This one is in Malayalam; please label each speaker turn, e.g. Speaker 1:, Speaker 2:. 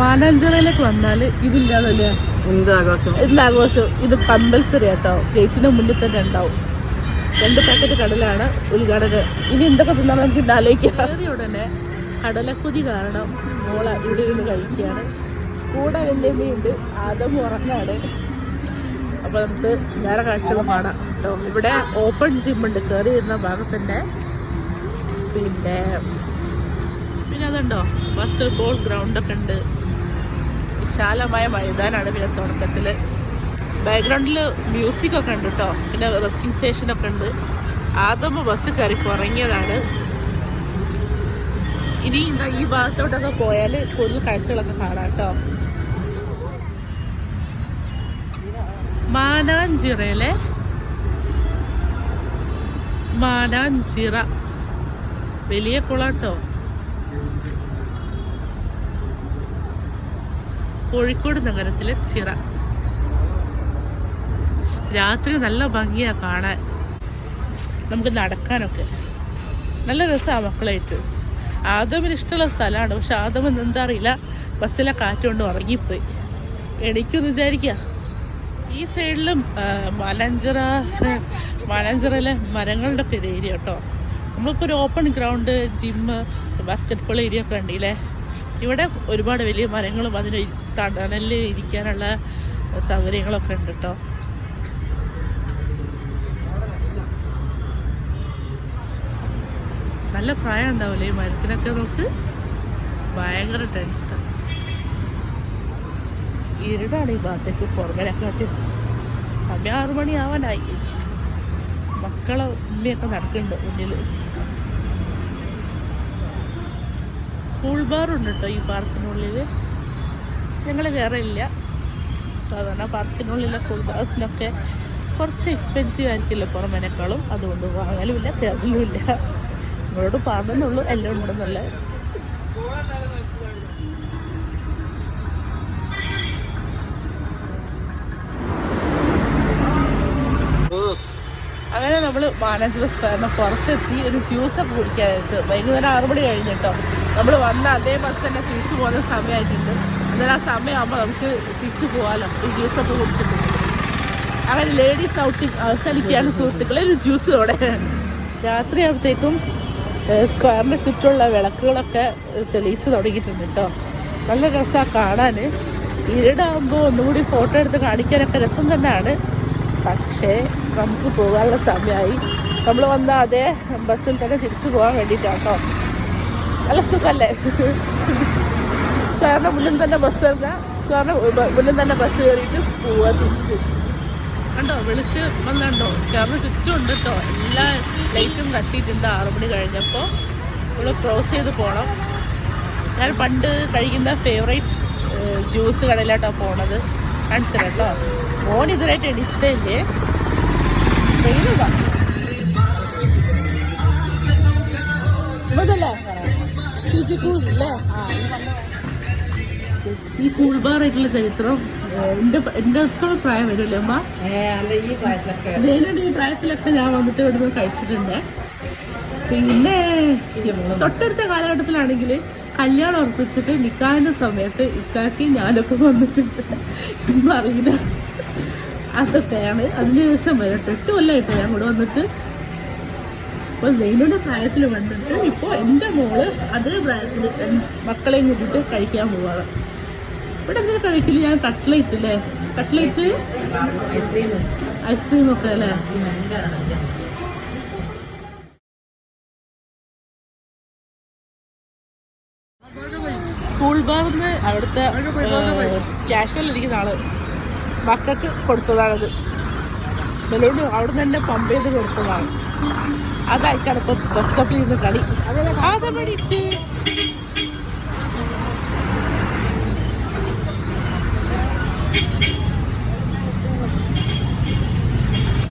Speaker 1: മാനാഞ്ചിറയിലേക്ക് വന്നാൽ ഇതില്ലാതല്ലേ?
Speaker 2: എന്താഘോഷം ആഘോഷം?
Speaker 1: ഇത് കമ്പൽസറി ആട്ടോ. ഗേറ്റിന്റെ മുന്നിൽ തന്നെ ഉണ്ടാവും. രണ്ട് പാക്കറ്റ് കടലാണ് ഉദ്ഘാടനം ഇനി എന്തൊക്കെ തിന്നാൻ നമുക്ക് ഇന്ന് ആലോചിക്കാം. കയറിയ ഉടനെ കടലക്കുതി കാരണം മോള ഇവിടെ ഇരുന്ന് കഴിക്കുകയാണ്. കൂടെ വല്യമ്മയുണ്ട് ആദം ഉറങ്ങാണ്. അപ്പൊ നമുക്ക് വേറെ കാഴ്ചകൾ കാണാം കേട്ടോ. ഇവിടെ ഓപ്പൺ ജിമ്മുണ്ട് കയറി വരുന്ന ഭാഗത്തിന്റെ പിന്നെ ബാസ്കറ്റ് ബോൾ ഗ്രൗണ്ടൊക്കെ ഉണ്ട്. വിശാലമായ മൈതാനാണ് പിന്നെ തുടക്കത്തിൽ ബാക്ക്ഗ്രൗണ്ടിൽ മ്യൂസിക് ഒക്കെ ഉണ്ട് കേട്ടോ പിന്നെ റെസ്റ്റിംഗ് സ്റ്റേഷൻ ഒക്കെ ഉണ്ട്. ആദ്യം ബസ് കയറി കുറങ്ങിയതാണ് ഇനി എന്താ ഈ ഭാഗത്തോട്ടൊക്കെ പോയാൽ കൂടുതൽ കാഴ്ചകളൊക്കെ കാണാം കേട്ടോ മാനാഞ്ചിറയിലെ മാനാഞ്ചിറ. വലിയ കുളാട്ടോ കോഴിക്കോട് നഗരത്തിലെ ചിറ. രാത്രി നല്ല ഭംഗിയാ കാണാൻ. നമുക്ക് നടക്കാനൊക്കെ. നല്ല രസമാണ് മക്കളായിട്ട്. ആദമിന് ഇഷ്ടമുള്ള സ്ഥലമാണ് പക്ഷെ ആദമൻ എന്താ അറിയില്ല. ബസ്സിലെ കാറ്റുകൊണ്ട് ഉറങ്ങിപ്പോയി. എണീക്കുമെന്ന് വിചാരിക്കുക ഈ സൈഡിലും മലഞ്ചിറ മലഞ്ചിറയിലെ മരങ്ങളുടെ ഒക്കെ ഏരിയ കേട്ടോ നമ്മളിപ്പോൾ ഒരു open ground gym basketball area ഒക്കെ ഉണ്ടല്ലേ ഇവിടെ ഒരുപാട് വലിയ മരങ്ങളും അതിന് തണലിൽ ഇരിക്കാനുള്ള സൗകര്യങ്ങളൊക്കെ ഉണ്ട് കേട്ടോ. നല്ല പ്രായം ഉണ്ടാവില്ലേ? ഈ മരത്തിനൊക്കെ നമുക്ക് ഭയങ്കര ടെൻഷനാണ് ഇരുടാണ് ഈ ഭാഗത്തേക്ക് പുറകിനെക്കാട്ടി സമയം ആറു മണി ആവാനായി മക്കളെ ഉമ്മയൊക്കെ നടക്കുന്നുണ്ട് മുന്നിൽ കൂൾ ബാറുണ്ട് കേട്ടോ ഈ പാർക്കിനുള്ളിൽ ഞങ്ങൾ വേറെ ഇല്ല സാധാരണ പാർക്കിനുള്ളിലെ കൂൾ ബാർസിനൊക്കെ കുറച്ച് എക്സ്പെൻസീവ് ആയിരിക്കില്ല പുറമേനേക്കാളും. അതുകൊണ്ട് വാങ്ങലുമില്ല കയറലുമില്ല നിങ്ങളോട് പറഞ്ഞെന്നുള്ളൂ എല്ലാം ഉണ്ടെന്നുള്ള അങ്ങനെ നമ്മൾ മാനേജർ സ്ക്വയറിന് പുറത്തെത്തി ഒരു ജ്യൂസൊക്കെ കുടിക്കാൻ വെച്ചത് വൈകുന്നേരം ആറു മണി കഴിഞ്ഞിട്ടോ നമ്മൾ വന്ന അതേ ബസ് തന്നെ തിരിച്ചു പോകുന്ന സമയമായിട്ടുണ്ട് അന്നേരം ആ സമയമാകുമ്പോൾ നമുക്ക് തിരിച്ചു പോകാമല്ലോ ഈ ജ്യൂസൊക്കെ കുടിച്ചിട്ടുണ്ട് അങ്ങനെ ലേഡീസ് ഔട്ടിങ് അവസാനിക്കുകയാണ് സുഹൃത്തുക്കളെ. ഒരു ജ്യൂസ് ഇവിടെ രാത്രിയാകുമ്പോഴത്തേക്കും സ്ക്വയറിന് ചുറ്റുമുള്ള വിളക്കുകളൊക്കെ തെളിയിച്ച് തുടങ്ങിയിട്ടുണ്ട് കേട്ടോ. നല്ല രസമാണ് കാണാൻ ഇരുടാകുമ്പോൾ ഒന്നുകൂടി ഫോട്ടോ എടുത്ത് കാണിക്കാനൊക്കെ രസം തന്നെയാണ്. പക്ഷേ നമുക്ക് പോകാനുള്ള സമയമായി. നമ്മൾ വന്നാൽ അതേ ബസ്സിൽ തന്നെ തിരിച്ചു പോകാൻ വേണ്ടിയിട്ടാണ് കേട്ടോ നല്ല സുഖമല്ലേ സ്ക്വയറിന്റെ മുന്നിൽ തന്നെ ബസ് ഇറങ്ങാം സ്ക്വയറിന്റെ മുന്നിൽ തന്നെ ബസ് കയറിയിട്ട് പോവുക തിരിച്ച്. കണ്ടോ? വിളിച്ച് വന്നുണ്ടോ? സ്ക്വയറിന് ചുറ്റും ഉണ്ട് കേട്ടോ എല്ലാ ലൈറ്റും കത്തിയിട്ടുണ്ട്. ആറു മണി കഴിഞ്ഞപ്പോൾ നമ്മൾ ക്രോസ് ചെയ്ത് പോകണം ഞാൻ പണ്ട് കഴിക്കുന്ന ഫേവറേറ്റ് ജ്യൂസ് കടയിലോട്ടാണ് പോണത്. കാണിച്ചു കേട്ടോ മോൻ ഇതിലായിട്ട് എണീച്ചിട്ടേ ഇല്ലേ ചെയ്യുന്നതാ ഇതല്ലേ ഇല്ലേ ഈ കൂൾബാറായിട്ടുള്ള ചരിത്രം എന്റെ എന്റെ അത്ര ഒക്കെ പ്രായം വരുമല്ലേ അമ്മ?
Speaker 2: ഈ പ്രായത്തിലൊക്കെ.
Speaker 1: ഞാൻ വന്നിട്ട് ഇവിടുന്ന് കഴിച്ചിട്ടുണ്ട്. പിന്നെ തൊട്ടടുത്ത കാലഘട്ടത്തിലാണെങ്കിൽ കല്യാണം ഉറപ്പിച്ചിട്ട് നിൽക്കാന്റെ സമയത്ത് ഇക്കാക്കി ഞാനൊക്കെ വന്നിട്ടുണ്ട്. ഇമ്മ അറിയില്ല. അതൊക്കെയാണ്. അതിനുശേഷം വരട്ടെ. എട്ട് കൊല്ലമായിട്ട് ഞാൻ കൂടെ വന്നിട്ട്. ഇപ്പൊ സെയിനുടെ പ്രായത്തിൽ വന്നിട്ട് ഇപ്പോൾ എന്റെ മോൾ അതേ പ്രായത്തിൽ മക്കളെയും കൂട്ടിയിട്ട് കഴിക്കാൻ പോവാണ്. ഇവിടെ എന്തിനാ കഴിക്കില്ല ഞാൻ കട്ട്ലേറ്റ് അല്ലേ കട്ട്ലേറ്റ്?
Speaker 2: ഐസ്ക്രീം.
Speaker 1: ഐസ്ക്രീം ഒക്കെ അല്ലേ കൂൾ ബാറിന്ന് അവിടുത്തെ ക്യാഷിൽ ഇരിക്കുന്ന ആൾ മക്കൾക്ക് കൊടുത്തതാണത്. ബലൂൺ അവിടെ തന്നെ പമ്പ് ചെയ്ത് കൊടുത്തതാണ്. അതായിട്ടാണ് ഇപ്പൊ ബസ് സ്റ്റോപ്പിൽ ഇരുന്ന് കളി. അതെ